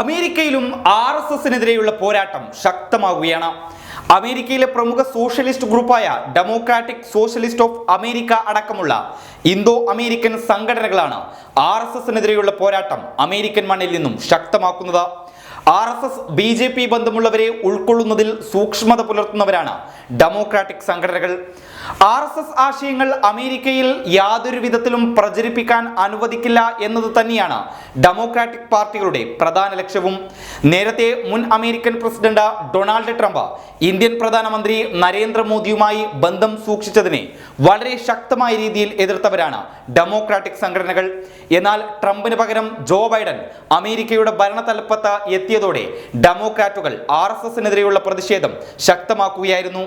അമേരിക്കയിലും R S എസിനെതിരെയുള്ള പോരാട്ടം ശക്തമാവുകയാണ്. അമേരിക്കയിലെ പ്രമുഖ സോഷ്യലിസ്റ്റ് ഗ്രൂപ്പായ ഡെമോക്രാറ്റിക് സോഷ്യലിസ്റ്റ് ഓഫ് അമേരിക്ക അടക്കമുള്ള ഇന്തോ അമേരിക്കൻ സംഘടനകളാണ് ആർ എസ് എസിനെതിരെയുള്ള പോരാട്ടം അമേരിക്കൻ മണ്ണിൽ നിന്നും ശക്തമാക്കുന്നത്. R S S B J P ബന്ധമുള്ളവരെ ഉൾക്കൊള്ളുന്നതിൽ സൂക്ഷ്മത പുലർത്തുന്നവരാണ് ഡെമോക്രാറ്റിക് സംഘടനകൾ. ആർ എസ് എസ് ആശയങ്ങൾ അമേരിക്കയിൽ യാതൊരു വിധത്തിലും പ്രചരിപ്പിക്കാൻ അനുവദിക്കില്ല എന്നത് തന്നെയാണ് ഡെമോക്രാറ്റിക് പാർട്ടികളുടെ പ്രധാന ലക്ഷ്യവും. നേരത്തെ മുൻ American president Donald Trump Indian പ്രധാനമന്ത്രി നരേന്ദ്രമോദിയുമായി ബന്ധം സൂക്ഷിച്ചതിനെ വളരെ ശക്തമായ രീതിയിൽ എതിർത്തവരാണ് ഡെമോക്രാറ്റിക് സംഘടനകൾ. എന്നാൽ ട്രംപിന് പകരം ജോ ബൈഡൻ അമേരിക്കയുടെ ഭരണതലപ്പത്ത് എത്തിയതോടെ ഡെമോക്രാറ്റുകൾ ആർ എസ് എസിനെതിരെയുള്ള പ്രതിഷേധം ശക്തമാക്കുകയായിരുന്നു.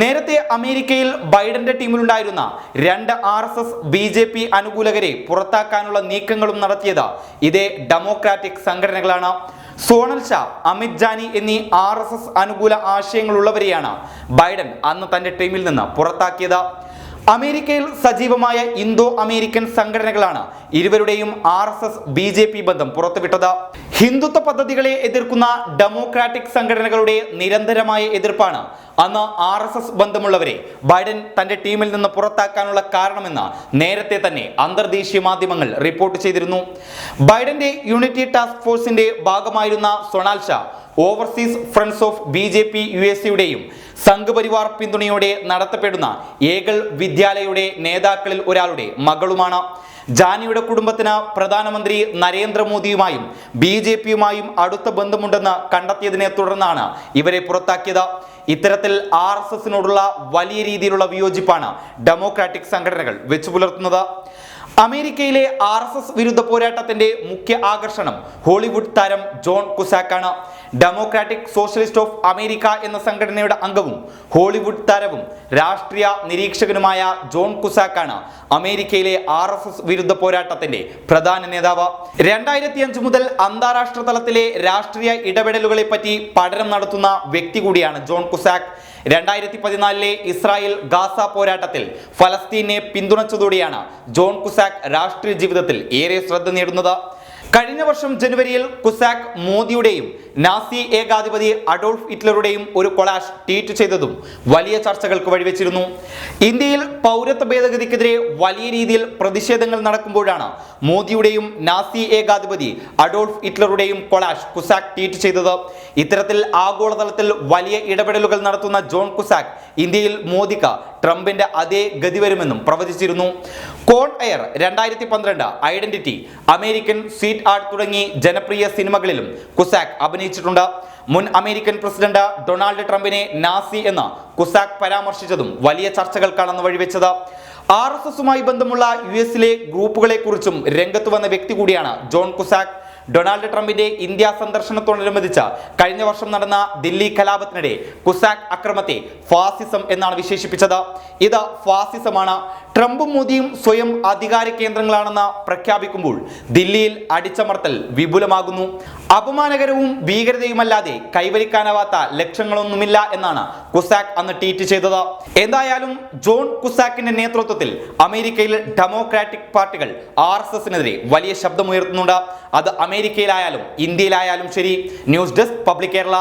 നേരത്തെ അമേരിക്കയിൽ ബൈഡന്റെ ടീമിലുണ്ടായിരുന്ന രണ്ട് R S S B J P അനുകൂലകരെ പുറത്താക്കാനുള്ള നീക്കങ്ങളും നടത്തിയത് ഇതേ ഡെമോക്രാറ്റിക് സംഘടനകളാണ്. സോണൽ ഷാ അമിത് ജാനി എന്നീ ആർ എസ് എസ് അനുകൂല ആശയങ്ങളുള്ളവരെയാണ് ബൈഡൻ അന്ന് തന്റെ ടീമിൽ നിന്ന് പുറത്താക്കിയത്. അമേരിക്കയിൽ സജീവമായ ഇന്തോ അമേരിക്കൻ സംഘടനകളാണ് ഇരുവരുടെയും R S S B J P ബന്ധം പുറത്തുവിട്ടത്. ഹിന്ദുത്വ പദ്ധതികളെ എതിർക്കുന്ന ഡെമോക്രാറ്റിക് സംഘടനകളുടെ നിരന്തരമായ എതിർപ്പാണ് അന്ന് ആർ എസ് എസ് ബന്ധമുള്ളവരെ ബൈഡൻ തന്റെ ടീമിൽ നിന്ന് പുറത്താക്കാനുള്ള കാരണമെന്ന് നേരത്തെ തന്നെ അന്തർദേശീയ മാധ്യമങ്ങൾ റിപ്പോർട്ട് ചെയ്തിരുന്നു. ബൈഡന്റെ യൂണിറ്റി ടാസ്ക് ഫോഴ്സിന്റെ ഭാഗമായിരുന്ന Sonal Shah overseas friends of B J P U S സിയുടെയും Sangh Parivar പിന്തുണയോടെ നടത്തപ്പെടുന്ന ഏകൽ വിദ്യാലയയുടെ നേതാക്കളിൽ ഒരാളുടെ മകളുമാണ്. ജാനിയുടെ കുടുംബത്തിന് പ്രധാനമന്ത്രി നരേന്ദ്രമോദിയുമായും ബി ജെ പിയുമായും അടുത്ത ബന്ധമുണ്ടെന്ന് കണ്ടെത്തിയതിനെ തുടർന്നാണ് ഇവരെ പുറത്താക്കിയത്. ഇത്തരത്തിൽ ആർ എസ് എസിനോടുള്ള വലിയ രീതിയിലുള്ള വിയോജിപ്പാണ് ഡെമോക്രാറ്റിക് സംഘടനകൾ വെച്ചു പുലർത്തുന്നത്. അമേരിക്കയിലെ ആർ എസ് എസ് വിരുദ്ധ പോരാട്ടത്തിന്റെ മുഖ്യ ആകർഷണം ഹോളിവുഡ് താരം ജോൺ കുസാക്കാണ്. ഡെമോക്രാറ്റിക് സോഷ്യലിസ്റ്റ് ഓഫ് അമേരിക്ക എന്ന സംഘടനയുടെ അംഗവും ഹോളിവുഡ് താരവും രാഷ്ട്രീയ നിരീക്ഷകനുമായ ജോൺ കുസാക്കാണ് അമേരിക്കയിലെ ആർ എസ് എസ് വിരുദ്ധ പോരാട്ടത്തിന്റെ പ്രധാന നേതാവ്. രണ്ടായിരത്തി അഞ്ച് മുതൽ അന്താരാഷ്ട്ര തലത്തിലെ രാഷ്ട്രീയ ഇടപെടലുകളെ പറ്റി പഠനം നടത്തുന്ന വ്യക്തി കൂടിയാണ് ജോൺ കുസാക്ക്. രണ്ടായിരത്തി പതിനാലിലെ ഇസ്രായേൽ ഗാസ പോരാട്ടത്തിൽ ഫലസ്തീനെ പിന്തുണച്ചതോടെയാണ് ജോൺ കുസാക്ക് രാഷ്ട്രീയ ജീവിതത്തിൽ ഏറെ ശ്രദ്ധ നേടുന്നത്. കഴിഞ്ഞ വർഷം ജനുവരിയിൽ കുസാക്ക് മോദിയുടെയും നാസി ഏകാധിപതി അഡോൾഫ് ഹിറ്റ്ലറുടെയും ഒരു കൊളാഷ് ട്വീറ്റ് ചെയ്തതും വലിയ ചർച്ചകൾക്ക് വഴിവെച്ചിരുന്നു. ഇന്ത്യയിൽ പൗരത്വ ഭേദഗതിക്കെതിരെ വലിയ രീതിയിൽ പ്രതിഷേധങ്ങൾ നടക്കുമ്പോഴാണ് മോദിയുടെയും നാസി ഏകാധിപതി അഡോൾഫ് ഹിറ്റ്ലറുടെയും കൊളാഷ് കുസാക് ട്വീറ്റ് ചെയ്തത്. ഇത്തരത്തിൽ ആഗോളതലത്തിൽ വലിയ ഇടപെടലുകൾ നടത്തുന്ന ജോൺ കുസാക് ഇന്ത്യയിൽ മോദിക്ക് ട്രംപിന്റെ അതേ ഗതി വരുമെന്നും പ്രവചിച്ചിരുന്നു. കോൺ എയർ രണ്ടായിരത്തി പന്ത്രണ്ട് ഐഡന്റിറ്റി അമേരിക്കൻ സ്വീറ്റ് ആർട്ട് തുടങ്ങി ജനപ്രിയ സിനിമകളിലും കുസാക് കുസാക്ക് അഭിനയിച്ചിട്ടുണ്ട്. മുൻ അമേരിക്കൻ പ്രസിഡന്റ് ഡൊണാൾഡ് ട്രംപിനെ നാസി എന്ന് കുസാക് പരാമർശിച്ചതും വലിയ ചർച്ചകൾക്കാണെന്ന് വഴിവെച്ചത്. ആർ എസ് എസുമായി ബന്ധമുള്ള യു എസിലെ ഗ്രൂപ്പുകളെ കുറിച്ചും രംഗത്ത് വന്ന വ്യക്തി കൂടിയാണ് ജോൺ കുസാക് ഡൊണാൾഡ് ട്രംപിന്റെ ഇന്ത്യ സന്ദർശനത്തോടനുബന്ധിച്ച് കഴിഞ്ഞ വർഷം നടന്ന ദില്ലി കലാപത്തിനിടെ കുസാക് അക്രമത്തെ ഫാസിസം എന്നാണ് വിശേഷിപ്പിച്ചത്. ഇത് ഫാസിസമാണ്. ട്രംപും മോദിയും സ്വയം അധികാര കേന്ദ്രങ്ങളാണെന്ന് പ്രഖ്യാപിക്കുമ്പോൾ ദില്ലിയിൽ അടിച്ചമർത്തൽ വിപുലമാകുന്നു. അപമാനകരവും ഭീകരതയുമല്ലാതെ കൈവരിക്കാനാവാത്ത ലക്ഷ്യങ്ങളൊന്നുമില്ല എന്നാണ് കുസാക് അന്ന് ട്വീറ്റ് ചെയ്തത്. എന്തായാലും ജോൺ കുസാക്കിന്റെ നേതൃത്വത്തിൽ അമേരിക്കയിൽ ഡെമോക്രാറ്റിക് പാർട്ടികൾ ആർ എസ് എസിനെതിരെ വലിയ ശബ്ദമുയർത്തുന്നുണ്ട്. അത് അമേരിക്കയിലായാലും ഇന്ത്യയിലായാലും ശരി. News desk public Kerala.